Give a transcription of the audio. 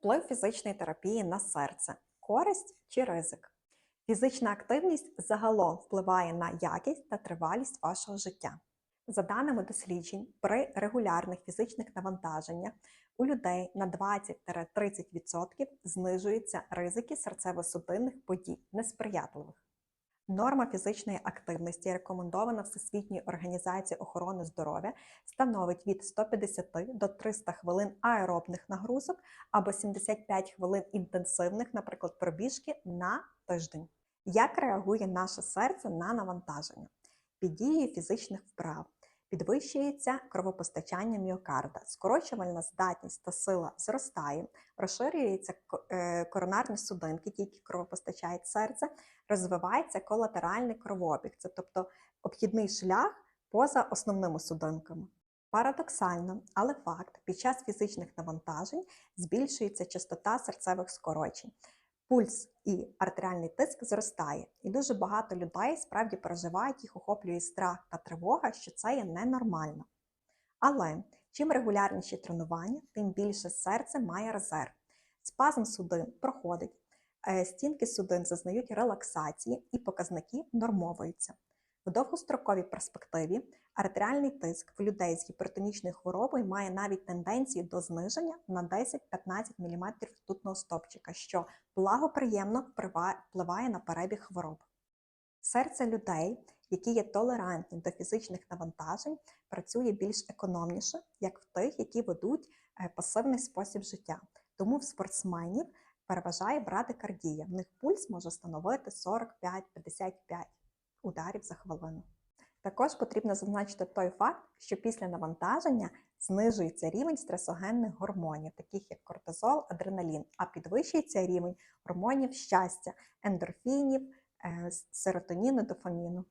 Вплив фізичної терапії на серце, користь чи ризик. Фізична активність загалом впливає на якість та тривалість вашого життя. За даними досліджень, при регулярних фізичних навантаженнях у людей на 20-30% знижуються ризики серцево-судинних подій несприятливих. Норма фізичної активності, рекомендована Всесвітньою організацією охорони здоров'я, становить від 150 до 300 хвилин аеробних нагрузок або 75 хвилин інтенсивних, наприклад, пробіжки на тиждень. Як реагує наше серце на навантаження? Під дією фізичних вправ підвищується кровопостачання міокарда, скорочувальна здатність та сила зростає, розширюються е, коронарні судинки, ті, які кровопостачають серце, розвивається колатеральний кровообіг, це тобто обхідний шлях поза основними судинками. Парадоксально, але факт, під час фізичних навантажень збільшується частота серцевих скорочень. Пульс і артеріальний тиск зростає, і дуже багато людей справді переживають, їх охоплює страх та тривога, що це є ненормально. Але чим регулярніші тренування, тим більше серце має резерв. Спазм судин проходить, е, стінки судин зазнають релаксації і показники нормовуються. В довгостроковій перспективі артеріальний тиск в людей з гіпертонічною хворобою має навіть тенденцію до зниження на 10-15 мм ртутного стопчика, що благоприємно впливає- на перебіг хвороб. Серце людей, які є толерантні до фізичних навантажень, працює більш економніше, як в тих, які ведуть е, пасивний спосіб життя. Тому в спортсменів переважає брадикардія. В них пульс може становити 45-55 ударів за хвилину. Також потрібно зазначити той факт, що після навантаження знижується рівень стресогенних гормонів, таких як кортизол, адреналін, а підвищується рівень гормонів щастя, ендорфінів, е, серотоніну, дофаміну.